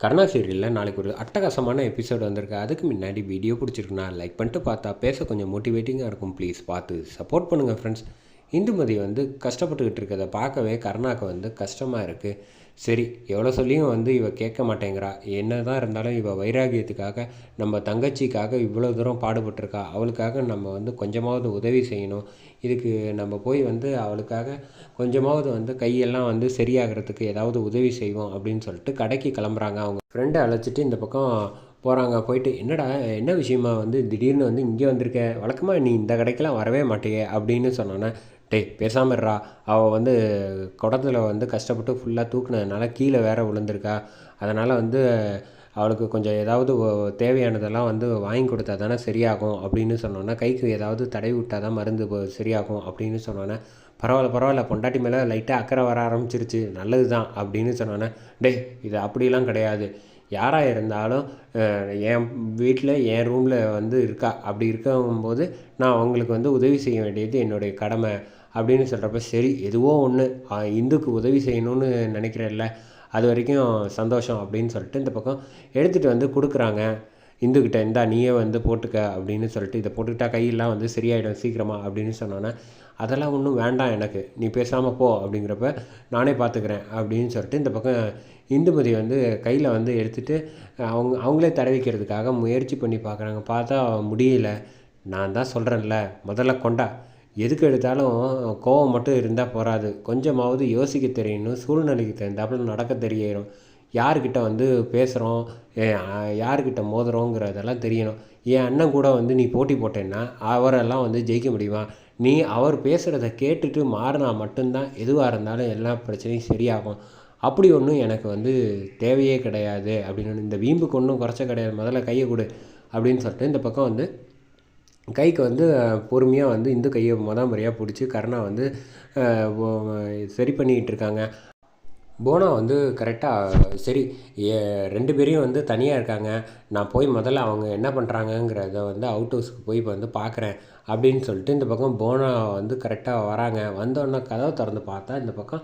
கருணா சீரியலில் நாளைக்கு ஒரு அட்டகாசமான எபிசோடு வந்திருக்கு. அதுக்கு முன்னாடி வீடியோ பிடிச்சிருக்குண்ணா லைக் பண்ணிட்டு பார்த்தா பேச கொஞ்சம் மோட்டிவேட்டிங்காக இருக்கும். ப்ளீஸ் பார்த்து சப்போர்ட் பண்ணுங்கள் ஃப்ரெண்ட்ஸ் இந்துமதி வந்து கஷ்டப்பட்டுக்கிட்டு இருக்கிறத பார்க்கவே கருணாக்கு வந்து கஷ்டமாக இருக்குது சரி எவ்வளோ சொல்லியும் வந்து இவ கேட்க மாட்டேங்கிறா. என்ன தான் இருந்தாலும் இவள் வைராகியத்துக்காக நம்ம தங்கச்சிக்காக இவ்வளோ தூரம் பாடுபட்டிருக்கா. அவளுக்காக நம்ம வந்து கொஞ்சமாவது உதவி செய்யணும். இதுக்கு நம்ம போய் வந்து அவளுக்காக கொஞ்சமாவது வந்து கையெல்லாம் வந்து சரியாகிறதுக்கு ஏதாவது உதவி செய்வோம் அப்படின்னு சொல்லிட்டு கடைக்கு கிளம்புறாங்க அவங்க. ஃப்ரெண்டை அழைச்சிட்டு இந்த பக்கம் போகிறாங்க போயிட்டு என்னடா என்ன விஷயமா வந்து திடீர்னு வந்து இங்கே வந்திருக்க? வழக்கமாக நீ இந்த கடைக்கெல்லாம் வரவே மாட்டேங்க அப்படின்னு சொன்னோன்னே டேய் பேசாமல்றா அவள் வந்து குடத்துல வந்து கஷ்டப்பட்டு ஃபுல்லாக தூக்குனதுனால கீழே வேற விழுந்திருக்கா. அதனால் வந்து அவளுக்கு கொஞ்சம் ஏதாவது தேவையானதெல்லாம் வந்து வாங்கி கொடுத்தா தானே சரியாகும் அப்படின்னு சொன்னோன்னா கைக்கு ஏதாவது தடவி விட்டால் தான் மருந்து சரியாகும் அப்படின்னு சொன்னோன்னே பரவாயில்ல பரவாயில்ல பொண்டாட்டி மேலே லைட்டாக அக்கறை வர ஆரம்பிச்சிருச்சு நல்லது தான் அப்படின்னு சொன்னோன்னே டேய் இது அப்படிலாம் கிடையாது. யாராக இருந்தாலும் என் வீட்டில் என் ரூமில் வந்து இருக்கா அப்படி இருக்கும்போது நான் அவங்களுக்கு வந்து உதவி செய்ய வேண்டியது என்னுடைய கடமை அப்படின்னு சொல்கிறப்ப சரி எதுவோ ஒன்று இந்துக்கு உதவி செய்யணும்னு நினைக்கிறேன்ல அது வரைக்கும் சந்தோஷம் அப்படின்னு சொல்லிட்டு இந்த பக்கம் எடுத்துகிட்டு வந்து கொடுக்குறாங்க. இந்துக்கிட்ட இந்தா நீயே வந்து போட்டுக்க அப்படின்னு சொல்லிட்டு இதை போட்டுக்கிட்டா கையெல்லாம் வந்து சரியாயிடும் சீக்கிரமாக அப்படின்னு சொன்னோன்னே அதெல்லாம் ஒன்றும் வேண்டாம் எனக்கு. நீ பேசாமல் போ அப்படிங்கிறப்ப நானே பார்த்துக்கிறேன் அப்படின்னு சொல்லிட்டு இந்த பக்கம் இந்துமதி வந்து கையில் வந்து எடுத்துகிட்டு அவங்க அவங்களே தடவிக்கிறதுக்காக முயற்சி பண்ணி பார்க்குறாங்க. பார்த்தா முடியல. நான் தான் சொல்கிறேன்ல முதல்ல கொண்டா. எதுக்கு எடுத்தாலும் கோவம் மட்டும் இருந்தால் போகாது கொஞ்சமாவது யோசிக்க தெரியணும் சூழ்நிலைக்கு தகுந்தாப்புல நடக்க தெரியணும் யார்கிட்ட வந்து பேசுகிறோம் யார்கிட்ட மோதுறோங்கிறதெல்லாம் தெரியணும். என் அண்ணன் கூட வந்து நீ போட்டி போட்டேன்னா அவரெல்லாம் வந்து ஜெயிக்க முடியுமா? நீ அவர் பேசுகிறத கேட்டுட்டு மாறினா மட்டும்தான் எதுவாக இருந்தாலும் எல்லா பிரச்சனையும் சரியாகும். அப்படி ஒன்றும் எனக்கு வந்து தேவையே கிடையாது அப்படின்னு இந்த வீம்புக்கு ஒன்றும் குறைச்ச கிடையாது. முதல்ல கையை கொடு அப்படின்னு சொல்லிட்டு இந்த பக்கம் வந்து கைக்கு வந்து பொறுமையாக வந்து இந்து கையை முத முறையாக பிடிச்சி கருணா வந்து சரி பண்ணிக்கிட்டு இருக்காங்க. போனா வந்து கரெக்டாக சரி ஏ- ரெண்டு பேரையும் வந்து தனியாக இருக்காங்க. நான் போய் முதல்ல அவங்க என்ன பண்ணுறாங்கங்கிறத வந்து அவுட் ஹவுஸ்க்கு போய் இப்போ வந்து பார்க்குறேன் அப்படின்னு சொல்லிட்டு இந்த பக்கம் போனா வந்து கரெக்டாக வராங்க. வந்தோடனே கதவை திறந்து பார்த்தா இந்த பக்கம்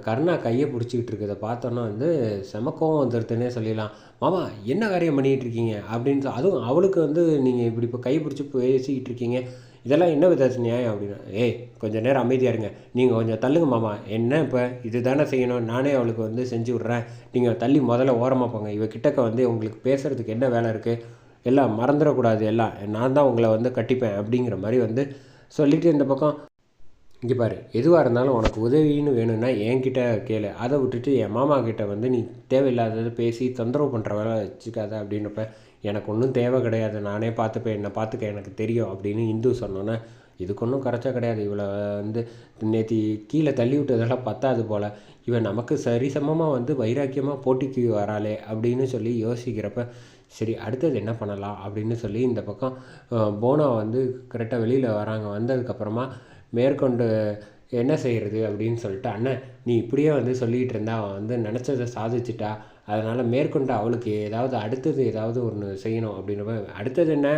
கருணா கையை பிடிச்சிக்கிட்டு இருக்கிறத பார்த்தோன்னே வந்து செமக்கோவம் வந்துடுதுன்னே சொல்லிடலாம். மாமா என்ன காரியம் பண்ணிகிட்டு இருக்கீங்க? அப்படின்னு சொ- அதுவும் அவளுக்கு வந்து நீங்கள் இப்படி இப்போ கை பிடிச்சி பேசிக்கிட்டு இருக்கீங்க. இதெல்லாம் என்ன வித நியாயம் அப்படின்னா ஏய் கொஞ்சம் நேரம் அமைதியாக இருங்க. நீங்கள் கொஞ்சம் தள்ளுங்க மாமா. என்ன இப்போ? இது தானே செய்யணும். நானே அவளுக்கு வந்து செஞ்சு விட்றேன். நீங்கள் தள்ளி முதல்ல ஓரமாக போங்க. இவகிட்டக்க வந்து உங்களுக்கு பேசுகிறதுக்கு என்ன வேலை இருக்குது எல்லாம் மறந்துடக்கூடாது எல்லாம். நான் தான் உங்களை வந்து கட்டிப்பேன். அப்படிங்கிற மாதிரி வந்து சொல்லிட்டு இந்த பக்கம் இங்கே பாரு எதுவாக இருந்தாலும் உனக்கு உதவின்னு வேணும்னா என்கிட்ட கேளு. அதை விட்டுட்டு என் மாமா கிட்ட வந்து நீ தேவையில்லாததை பேசி தொந்தரவு பண்ணுற வேலை வச்சுக்காத அப்படின்றப்ப எனக்கு ஒன்றும் தேவை கிடையாது. நானே பார்த்துப்பேன் என்னை பார்த்துக்க எனக்கு தெரியும் அப்படின்னு இந்து சொன்னோன்னே இதுக்கு ஒன்றும் கரைச்சா கிடையாது. இவளை வந்து நேற்று கீழே தள்ளி விட்டதெல்லாம் பத்தாது போல். இவன் நமக்கு சரிசமமாக வந்து வைராக்கியமாக போட்டிக்கு வராளே அப்படின்னு சொல்லி யோசிக்கிறப்ப சரி அடுத்தது என்ன பண்ணலாம் அப்படின்னு சொல்லி இந்த பக்கம் போனா வந்து கரெக்டாக வெளியில் வராங்க. வந்ததுக்கப்புறமா மேற்கொண்டு என்ன செய்கிறது அப்படின்னு சொல்லிட்டு அண்ணன் நீ இப்படியே வந்து சொல்லிகிட்டு இருந்தா அவன் வந்து நினச்சதை சாதிச்சிட்டா அதனால் மேற்கொண்டு அவளுக்கு ஏதாவது அடுத்தது ஏதாவது ஒன்று செய்யணும் அப்படின்ற அடுத்தது என்ன?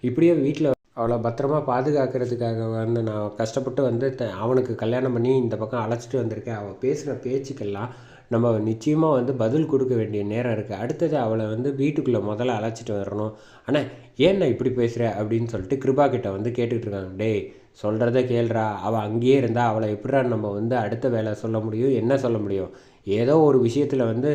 இப்படியே வீட்டில் அவளை பத்திரமா பாதுகாக்கிறதுக்காக வந்து நான் கஷ்டப்பட்டு வந்து த- அவனுக்கு கல்யாணம் பண்ணி இந்த பக்கம் அழைச்சிட்டு வந்திருக்கேன். அவள் பேசுகிற பேச்சுக்கெல்லாம் நம்ம நிச்சயமாக வந்து பதில் கொடுக்க வேண்டிய நேரம் இருக்குது அடுத்தது அவளை வந்து வீட்டுக்குள்ளே முதல்ல அழைச்சிட்டு வரணும். ஆனால் ஏன் நான் இப்படி பேசுகிற அப்படின்னு சொல்லிட்டு கிருபா கிட்ட வந்து கேட்டுக்கிட்டு இருக்காங்க. டேய் சொல்கிறத கேளுடா. அவள் அங்கேயே இருந்தால் அவளை எப்படிடா நம்ம வந்து அடுத்த வேலை சொல்ல முடியும்? என்ன சொல்ல முடியும்? ஏதோ ஒரு விஷயத்தில் வந்து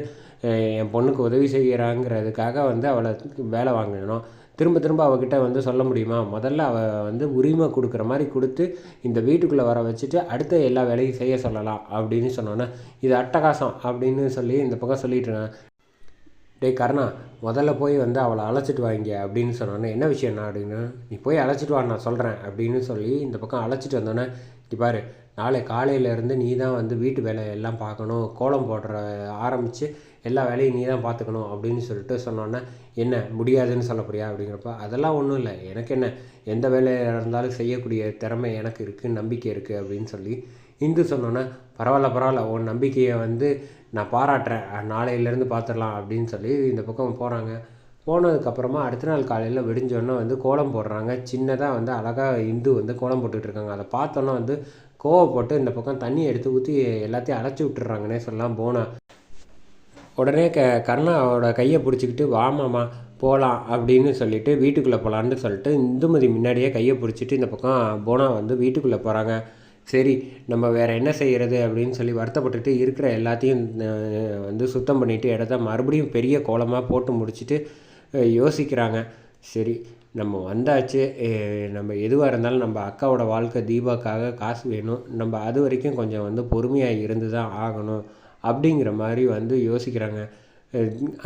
என் பொண்ணுக்கு உதவி செய்கிறாங்கிறதுக்காக வந்து அவளை வேலை வாங்கணும். திரும்ப திரும்ப அவகிட்ட வந்து சொல்ல முடியுமா? முதல்ல அவள் வந்து உரிமை கொடுக்குற மாதிரி கொடுத்து இந்த வீட்டுக்குள்ளே வர வச்சுட்டு அடுத்த எல்லா வேலையும் செய்ய சொல்லலாம் அப்படின்னு சொன்னோன்னே இது அட்டகாசம் அப்படின்னு சொல்லி இந்த பக்கம் சொல்லிட்டு இருக்காங்க டேய் கருணா முதல்ல போய் வந்து அவளை அழைச்சிட்டு வாங்க அப்படின்னு சொன்னோன்னே என்ன விஷயம்னா அப்படின்னு? நீ போய் அழைச்சிட்டு வா நான் சொல்கிறேன் அப்படின்னு சொல்லி இந்த பக்கம் அழைச்சிட்டு வந்தோன்னே இப்படி பாரு நாளை காலையிலேருந்து நீ தான் வந்து வீட்டு வேலை எல்லாம் பார்க்கணும் கோலம் போடுற ஆரம்பித்து எல்லா வேலையும் நீ தான் பார்த்துக்கணும் அப்படின்னு சொல்லிட்டு சொன்னோன்னே என்ன முடியாதுன்னு சொல்ல போறியா அப்படிங்கிறப்ப அதெல்லாம் ஒன்றும் இல்லை. எனக்கு என்ன எந்த வேலையாக இருந்தாலும் செய்யக்கூடிய திறமை எனக்கு இருக்குது நம்பிக்கை இருக்குது அப்படின்னு சொல்லி இந்து சொன்னோன்னே பரவாயில்ல பரவாயில்ல உன் நம்பிக்கையை வந்து நான் பாராட்டுறேன் நாளையிலேருந்து பார்த்துடலாம் அப்படின்னு சொல்லி இந்த பக்கம் போகிறாங்க போனதுக்கப்புறமா அடுத்த நாள் காலையில் விடிஞ்சோடனே வந்து கோலம் போடுறாங்க. சின்னதாக வந்து அழகாக இந்து வந்து கோலம் போட்டுட்டு இருக்காங்க அதை பார்த்தோன்னே வந்து கோவப்பட்டு இந்த பக்கம் தண்ணி எடுத்து ஊற்றி எல்லாத்தையும் அடைச்சி விட்டுறாங்கன்னே சொல்லலாம் போனா. உடனே க கருணாவோட கையை பிடிச்சிக்கிட்டு வாமாமா போகலாம் அப்படின்னு சொல்லிட்டு வீட்டுக்குள்ளே போகலான்னு சொல்லிட்டு இந்துமதி முன்னாடியே கையை பிடிச்சிட்டு இந்த பக்கம் போனா வந்து வீட்டுக்குள்ளே போகிறாங்க சரி நம்ம வேறு என்ன செய்கிறது அப்படின்னு சொல்லி வருத்தப்பட்டுட்டு இருக்கிற எல்லாத்தையும் வந்து சுத்தம் பண்ணிவிட்டு இடத்த மறுபடியும் பெரிய கோலமாக போட்டு முடிச்சுட்டு யோசிக்கிறாங்க. சரி நம்ம வந்தாச்சு. நம்ம எதுவாக இருந்தாலும் நம்ம அக்காவோட வாழ்க்கை தீபாக்காக காசு வேணும். நம்ம அது வரைக்கும் கொஞ்சம் வந்து பொறுமையாக இருந்து தான் ஆகணும் அப்படிங்கிற மாதிரி வந்து யோசிக்கிறாங்க.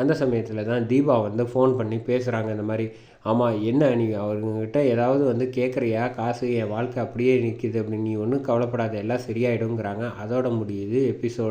அந்த சமயத்தில் தான் தீபா வந்து ஃபோன் பண்ணி பேசுகிறாங்க இந்த மாதிரி ஆமாம் என்ன நீ அவங்கக்கிட்ட ஏதாவது வந்து கேட்குறியா காசு என் வாழ்க்கை அப்படியே நிற்கிது அப்படின்னு நீ ஒன்றும் கவலைப்படாத. எல்லாம் சரியாயிடுங்கிறாங்க அதோட முடியுது எபிசோடு